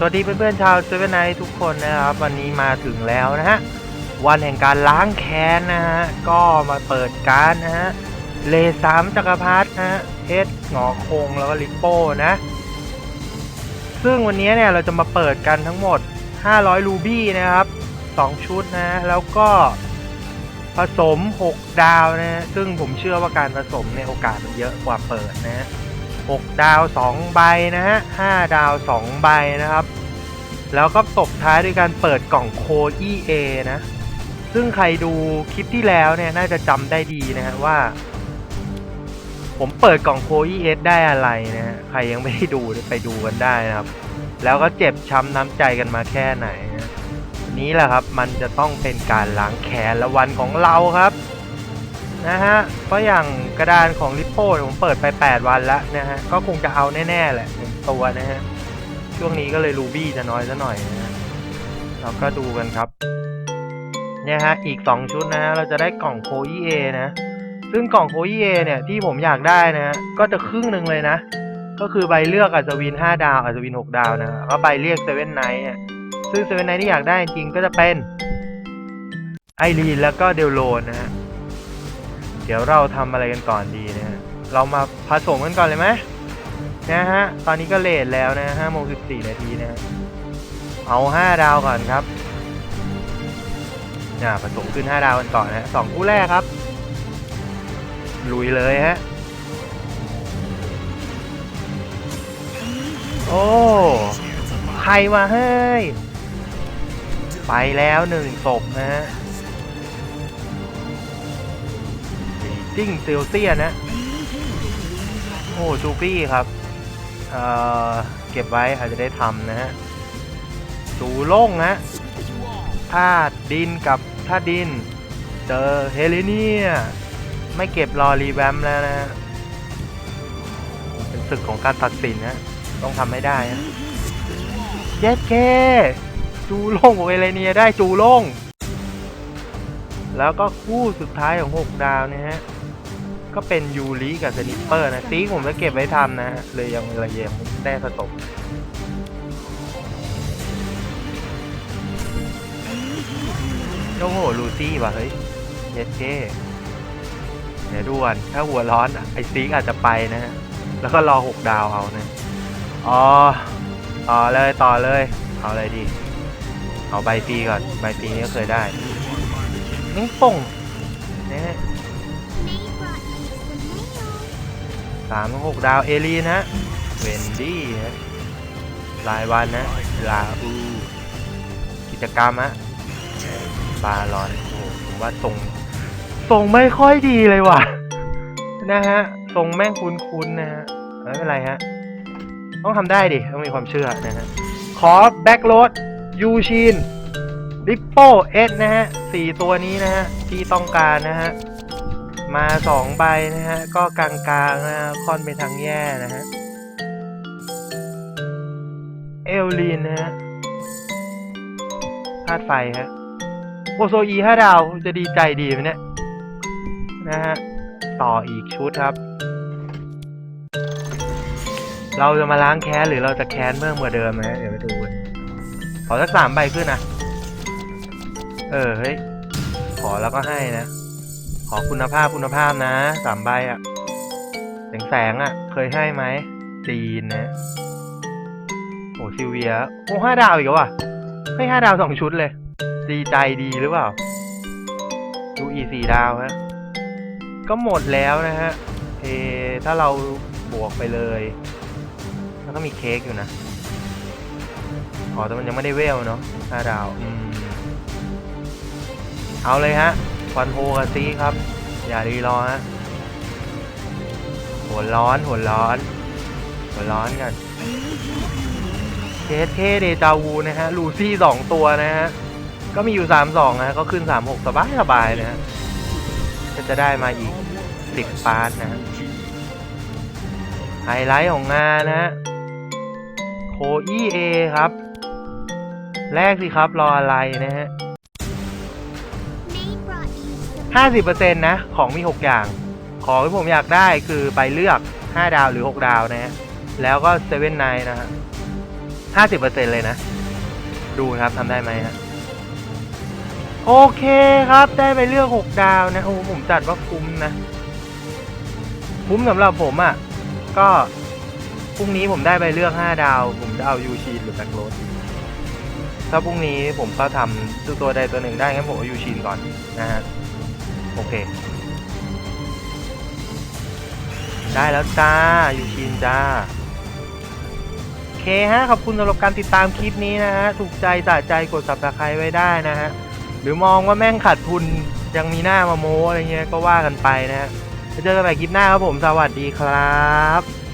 สวัสดีเพื่อนๆชาวเซเว่นไนทุกคนนะครับ วันนี้มาถึงแล้วนะฮะ วันแห่งการล้างแค้นนะฮะ ก็มาเปิดการนะฮะ เลสามจักรพรรดินะฮะเอสหงอคงแล้วก็ลิปโป้นะ ซึ่งวันนี้เนี่ยเราจะมาเปิดกันทั้งหมด 500 รูบี้นะครับ 2 ชุดนะฮะแล้วก็ผสม 6 ดาวนะฮะซึ่งผมเชื่อว่าการผสมเนี่ยโอกาสมันเยอะกว่าเปิดนะฮะ 6 ดาว 2 ใบนะฮะ 5 ดาว 2 ใบนะครับ แล้วก็ตบท้ายด้วยการเปิดกล่องโค EA นะ ซึ่งใครดูคลิปที่แล้วเนี่ย น่าจะจำได้ดีนะฮะว่า ผมเปิดกล่องโค ES ได้อะไรนะฮะ ใครยังไม่ได้ดูไปดูกันได้นะครับ แล้วก็เจ็บช้ำน้ำใจกันมาแค่ไหนนะนี้แหละครับ มันจะต้องเป็นการล้างแค้นและวันของเราครับ นะฮะ เพราะอย่างกระดานของลิปโป้ผมเปิดไป 8 วันแล้วนะฮะ ก็คงจะเอาแน่ๆแหละหนึ่งตัวนะฮะ ช่วงนี้ก็เลยรูบี้จะน้อยซะหน่อยนะฮะเราก็ดูกันครับ เนี่ยฮะ อีก 2 ชุดนะฮะ เราจะได้กล่องโคอีเอนะ ซึ่งกล่องโคอีเอเนี่ยที่ผมอยากได้นะฮะ ก็จะครึ่งหนึ่งเลยนะ ก็คือใบเลือกอัศวิน 5 ดาว อัศวิน 6 ดาวนะแล้วก็ใบเรียกเซเว่นไนท์ซึ่งเซเว่นไนท์ที่อยากได้จริงก็จะเป็นไอรีนแล้วก็เดลโลนนะฮะ เดี๋ยวเราทำอะไรกันก่อนดีนะฮะ เรามาผสมกันก่อนเลยไหมนะฮะ ตอนนี้ก็เลทแล้วนะห้าโมงสิบสี่นาทีนะ เอาห้าดาวก่อนครับน่าผสมขึ้นห้าดาวกันก่อนนะสองคู่แรกครับ ลุยเลยฮะ โอ้ใครมาเฮ้ไปแล้วหนึ่งศพนะฮะ จิ้งเซลเซียนนะ โอ้จูปี้ครับเอ่อเก็บไว้อาจจะได้ทำนะฮะจูโล่งนะธาตุดินกับธาตุดิน เจอเฮเลเนีย ไม่เก็บรอรีแวมป์แล้วนะฮะเป็นศึกของการตัดสินนะ ต้องทำให้ได้นะเย็ดเคจูโล่งของเฮเลเนียได้จูโล่งแล้วก็คู่สุดท้ายของ 6 ดาวเนี่ยฮะ ก็เป็นยูริกับสนิปเปอร์นะซีผมจะเก็บไว้ทำนะฮะเลยยังเลยยังไม่ได้ผสมโอ้โหลูซี่ว่ะเฮ้ยเย็ดเก้เดี๋ยวดูก่อนถ้าหัวร้อนอะไอซีกอาจจะไปนะฮะ แล้วก็รอ6ดาวเอานะ อ๋อ ต่อเลยต่อเลย เอาอะไรดี เอาใบฟรีก่อน ใบฟรีนี่ก็เคยได้นิ้งป่งนะฮะ สามหกดาวเอลีนะเวนดี้นะรายวันนะลาอูกิจกรรมอะบาลอนโอ้ผมว่าทรงทรงไม่ค่อยดีเลยว่ะ นะฮะทรงแม่งคุ้นๆนะฮะไม่เป็นไรฮะ ต้องทำได้ดิ ต้องมีความเชื่อนะฮะ ขอแบ็กโรดยูชินริปโปเอสนะฮะสี่ตัวนี้นะฮะ ที่ต้องการนะฮะ มาสองใบนะฮะ ก็กลางๆนะฮะค่อนไปทางแย่นะฮะ เอลลีนนะฮะธาตุไฟฮะ โอโซอีห้าดาวจะดีใจดีไหมเนี่ยนะฮะ ต่ออีกชุดครับ เราจะมาล้างแค้นหรือเราจะแค้นเพิ่มกว่าเดิมนะเดี๋ยวไปดูกันขอสักสามใบขึ้นนะ เออ เฮ้ย ขอแล้วก็ให้นะ ขอคุณภาพคุณภาพนะสามใบอะแสงแสงอะเคยให้ไหมจีนนะโอ้ซิลเวียโอ้ห้าดาวอีกแล้วว่ะให้ห้าดาวสองชุดเลย ดีใจดีหรือเปล่าดูอีสี่ดาวฮะก็หมดแล้วนะฮะเอถ้าเราบวกไปเลย แล้วก็มีเค้กอยู่นะอ๋อแต่มันยังไม่ได้เวลเนาะห้าดาว อืม เอาเลยฮะ ฟันโฮกันซีครับ อย่ารีรอฮะหัวร้อนหัวร้อนหัวร้อนกันเคสเคเดจาวูนะฮะลูซี่สองตัวนะฮะ ก็มีอยู่สามสองนะฮะก็ขึ้นสามหกสบายสบายนะฮะก็จะได้มาอีกสิบปาร์ตนะฮะไฮไลท์ของงานนะฮะโคอีเอครับ แรกสิครับรออะไรนะฮะ ห้าสิบเปอร์เซ็นต์นะของมีหกอย่าง ของที่ผมอยากได้คือใบเลือกห้าดาวหรือหกดาวนะฮะแล้วก็เซเว่นไนนะฮะห้าสิบเปอร์เซ็นเลยนะ ดูนะครับทำได้ไหมฮะโอเคครับได้ไปเลือกหกดาวนะโอ้ผมจัดว่าคุ้มนะคุ้มสำหรับผมอะ่ะ ก็พรุ่งนี้ผมได้ไปเลือกห้าดาว ผมจะเอายูชีนหรือแบ็คโรสถ้าพรุ่งนี้ผมก็ทำตัวตัวใดตัวหนึ่งได้งั้นผมเอายูชีนก่อนนะฮะ โอเค ได้แล้วจ้า ยูชินจ้า โอเคฮะ ขอบคุณสำหรับการติดตามคลิปนี้นะฮะ ถูกใจสะใจกด subscribe ไว้ได้นะฮะ หรือมองว่าแม่งขาดทุนยังมีหน้ามาโม้อะไรเงี้ยก็ว่ากันไปนะฮะเจอกันใหม่คลิปหน้าครับผม สวัสดีครับ